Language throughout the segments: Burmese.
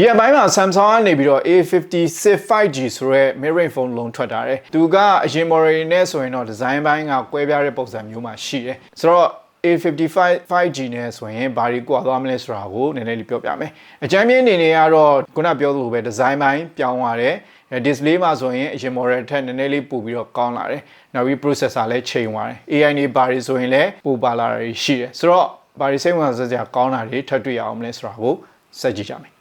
ဒီရက်ပိုင်းမှာ Samsung ကနေပြီးတော့ A56 5G ဆိုရဲ mid-range phone လုံးထွက်တာတယ်သူကအရင် model တွေနဲ့ဆိုရင်တော့ design ဘိုင်းကကွဲပြားတဲ့ပုံစံမျိုးမှာရှိတယ်ဆိုတော့ A55 5G နဲ့ဆိုရင်ဘာတွေကွာသွားမလဲဆိုတာကိုနည်းနည်းလေးပြောပြမယ်အကြမ်းမြင့်အနေနဲ့ကတော့ခုနပြောသလိုပဲ design ဘိုင်းပြောင်းသွားတယ် display မှာဆိုရင်အရင် model ထက်နည်းနည်းလေးပိုပြီးတော့ကောင်းလာတယ်နောက်ပြီး processor လည်းချိန်သွားတယ် AI တွေဘာတွေဆိုရင်လည်းပိုပါလာတာရှိတယ်ဆိုတော့ဘာတွေစိတ်ဝင်စားစရာကောင်းတာတွေထပ်တွေ့ရအောင်မလဲဆိုတာကိုစက်ကြည့်ကြမယ်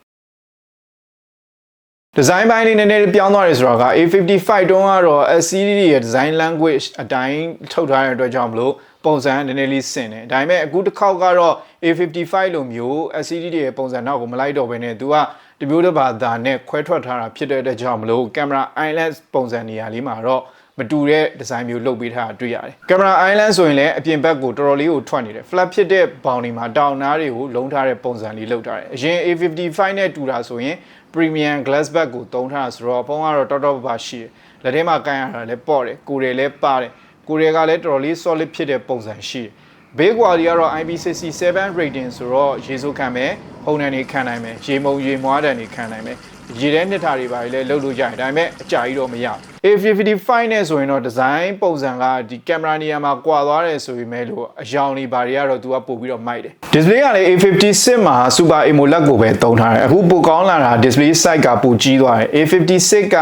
ဒီဇိုင်းပိုင်းလေးနည်းနည်းပြောင်းသွားတယ်ဆိုတော့က A55 တုန်းကတော့ SCD ရဲ့ design language အတိုင်းထုတ်ထားတဲ့အတွက်ကြောင့်မလို့ပုံစံနည်းနည်းလေးဆင်တယ်ဒါပေမဲ့အခုတစ်ခေါက်ကတော့ A55 လိုမျိုး SCD ရဲ့ပုံစံနောက်ကိုမလိုက်တော့ဘဲနဲ့သူကတမျိုးတစ်ပါသားနဲ့ခွဲထွက်ထားတာဖြစ်တဲ့အတွက်ကြောင့်မလို့ camera island ပုံစံနေရာလေးမှာတော့ မတူတဲ့ဒီဇိုင်းမျိုးလုပ်ပေးထားတာတွေ့ရတယ်။ camera island ဆိုရင်လည်းအပြင်ဘက်ကိုတော်တော်လေးကိုထွက်နေတယ်။ flat ဖြစ်တဲ့ဘောင်တွေမှာတောင်နားတွေကိုလုံးထားတဲ့ပုံစံလေးလုပ်ထားတယ်။အရင် A55 နဲ့တူတာဆိုရင် premium glass back ကိုတုံးထားတာဆိုတော့ဖုန်းကတော့တော်တော်ပါပါရှိတယ်။လက်ထဲမှာကန်ရတာလည်းပေါ့တယ်။ကိုယ်တယ်လည်းပါတယ်။ကိုယ်တယ်ကလည်းတော်တော်လေး solid ဖြစ်တဲ့ပုံစံရှိတယ်။ဘေးကွာဒီကတော့ IP67 rating ဆိုတော့ရေစိုးခံမယ်ဖုန်းနဲ့နေခံနိုင်မယ်ရေမုံရေမွားတန်နေခံနိုင်မယ် ရေထဲနှစ်ထာတွေပါလေလှုပ်လို့ကြတယ်ဒါပေမဲ့အကြာကြီးတော့မရ A55 နဲ့ဆိုရင်တော့ဒီဇိုင်းပုံစံကဒီကင်မရာနေရာမှာကွာသွားတယ်ဆိုပေမဲ့လို့အယောင်တွေဘာတွေကတော့သူကပို့ပြီးတော့မိုက်တယ် display ကလည်း A56 မှာ Super AMOLED ကိုပဲသုံးထားတယ်အခုပိုကောင်းလာတာ display size ကပိုကြီးသွားတယ် A56 က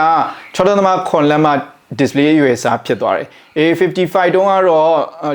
6.9လက်မ display ရွယ်စားဖြစ်သွားတယ် A55 တုန်းကတော့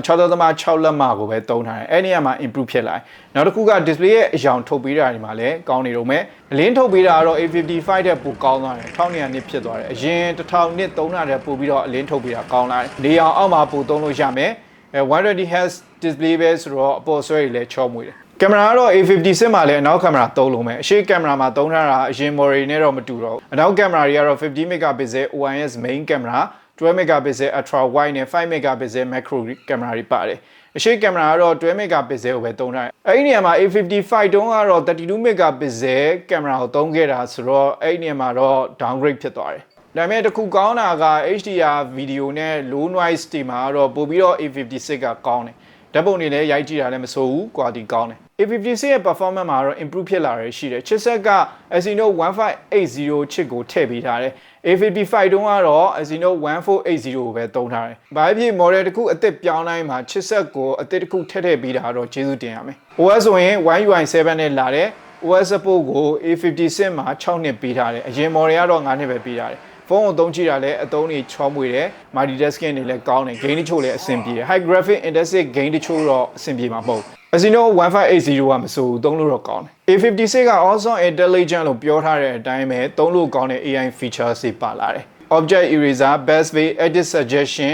6.6လက်မကိုပဲသုံးထားတယ်အဲ့ဒီနေရာမှာ improve ဖြစ်လာတယ်နောက်တစ်ခုက display ရဲ့အယောင်ထုတ်ပေးတာဒီမှာလည်းကောင်းနေတော့မယ်အလင်းထုတ်ပေးတာကတော့ A55 တဲ့ပိုကောင်းသွားတယ်1200နစ်ဖြစ်သွားတယ်အရင်1000နစ်သုံးတာတဲ့ပိုပြီးတော့အလင်းထုတ်ပေးတာကောင်းလာတယ်နေအောင်အောက်မှာပိုသုံးလို့ရမယ်အဲ120 Hz display ပဲဆိုတော့အပေါ်ဆွဲတွေလည်းချောမွေတယ် ကင်မရာကတော့ A56 မှာလည်းအနောက်ကင်မရာသုံးလုံးပဲအရှိကင်မရာမှာသုံးထားတာအရင် model နဲ့တော့မတူတော့ဘူးအနောက်ကင်မရာတွေကတော့50 megapixel OIS main camera 12 megapixel ultra wide နဲ့5 megapixel macro ကင်မရာတွေပါတယ်အရှိကင်မရာကတော့12 megapixel ကိုပဲသုံးထားတယ်အဲ့ဒီနေရာမှာ A55 တုန်းကတော့32 megapixel ကင်မရာကိုသုံးခဲ့တာဆိုတော့အဲ့ဒီနေရာမှာတော့ downgrade ဖြစ်သွားတယ်ဒါပေမဲ့တခုကောင်းတာက HDR ဗီဒီယိုနဲ့ low noise တွေမှာတော့ပို့ပြီးတော့ A56 ကကောင်းတယ်ဓာတ်ပုံတွေလည်းရိုက်ကြည့်တာလည်းမဆိုးဘူး quality ကောင်းတယ် A56 ရဲ့ performance မှာတော့ improve ဖြစ်လာရရှိတယ်ချစ်ဆက်က Exynos 1580 chip ကိုထည့်ပေးထားတယ် A55 တုန်းကတော့ Exynos 1480ကိုပဲသုံးထားတယ်။ဘာဖြစ် model တစ်ခုအသစ်ပြောင်းတိုင်းမှာချစ်ဆက်ကိုအသစ်တစ်ခုထည့်ထည့်ပေးတာတော့ကျေးဇူးတင်ရမယ်။ OS ဆိုရင် One UI 7နဲ့လာတယ် OS support ကို A56 မှာ6နှစ်ပေးထားတယ်။အရင် model ကတော့9နှစ်ပဲပေးထားတယ်။ဖုန်းကိုသုံးကြည့်တာလည်းအသုံးတွေချောမွေတယ် multitasking တွေလည်းကောင်းတယ် gain တချို့လည်းအဆင်ပြေတယ် high graphic intensive gain တချို့တော့အဆင်ပြေမှာမဟုတ် Exynos 1580ကမဆိုဘူးသုံးလို့တော့ကောင်းတယ် A56 က also intelligent လို့ပြောထားတဲ့အတိုင်းပဲသုံးလို့ကောင်းတဲ့ AI features တွေပါလာတယ် object eraser best way edit suggestion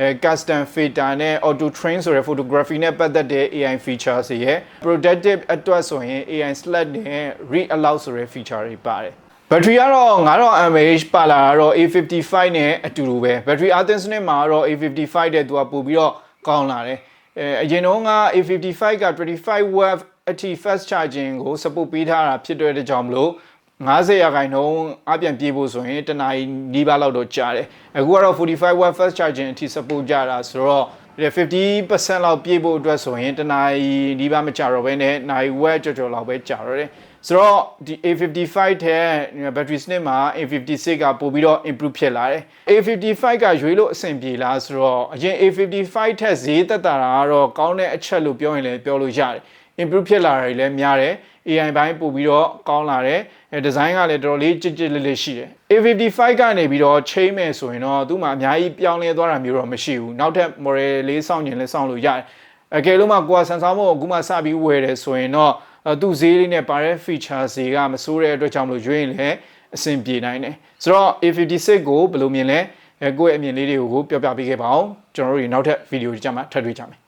အဲ custom filter နဲ့ auto train ဆိုတဲ့ photography နဲ့ပတ်သက်တဲ့ AI features တွေရဲ့ productive အတွက်ဆိုရင် AI select နဲ့ read aloud ဆိုတဲ့ feature တွေပါတယ်ဘက်ထရီကတော့9000 mAh ပါလာတော့ A55 နဲ့အတူတူပဲဘက်ထရီအားသွင်းစနစ်မှာတော့ A55 တဲ့သူကပို့ပြီးတော့ကောင်းလာတယ် အဲအရင်တော့က A55 က 25 watt အထိ fast charging ကို support ပေးထားတာဖြစ်တဲ့ကြောင့်မလို့90ရာခိုင်နှုန်းအပြန်ပြေးဖို့ဆိုရင်တနာရီနီးပါးလောက်တော့ကြာတယ်အခုကတော့45 watt fast charging အထိ support ကြတာဆိုတော့ 50%လောက်ပြေးဖို့အတွက်ဆိုရင်တနာရီနီးပါးမကြာတော့ဘဲနဲ့နိုင်ဝက်ကြော်ကြော်လောက်ပဲကြာတော့တယ်ဆိုတော့ဒီ A55 ထဲဘက်ထရီစနစ်မှာ A56 ကပို့ပြီးတော့ improve ဖြစ်လာတယ် A55 ကရွေးလို့အဆင်ပြေလားဆိုတော့အရင် A55 ထက်ဈေးသက်သာတာကတော့ကောင်းတဲ့အချက်လို့ပြောရင်လည်းပြောလို့ရတယ် improve ဖြစ်လာတယ်လည်းများတယ် AI ဘိုင်းပို့ပြီးတော့ကောင်းလာတယ်အဲဒီဇိုင်းကလည်းတော်တော်လေးကြစ်ကြစ်လေးလေးရှိတယ် A55 ကနေပြီးတော့ချိန်မယ်ဆိုရင်တော့သူ့မှာအများကြီးပြောင်းလဲသွားတာမျိုးတော့မရှိဘူးနောက်ထပ် model လေးစောင့်ကျင်လဲစောင့်လို့ရတယ်အကယ်လို့မှကိုကဆန်ဆောင်မို့အခုမှစပြီးဝယ်တယ်ဆိုရင်တော့သူ့ဈေးလေးနဲ့ပါတဲ့ feature ဈေးကမစိုးတဲ့အတွက်ကြောင့်မလို့ရွေးရင်လည်းအဆင်ပြေနိုင်တယ်ဆိုတော့ A56 ကိုဘယ်လိုမြင်လဲအဲကိုယ့်ရဲ့အမြင်လေးတွေကိုပြောပြပေးခဲ့ပါအောင်ကျွန်တော်တို့ဒီနောက်ထပ်ဗီဒီယိုကြမှာထပ်တွေ့ကြမယ်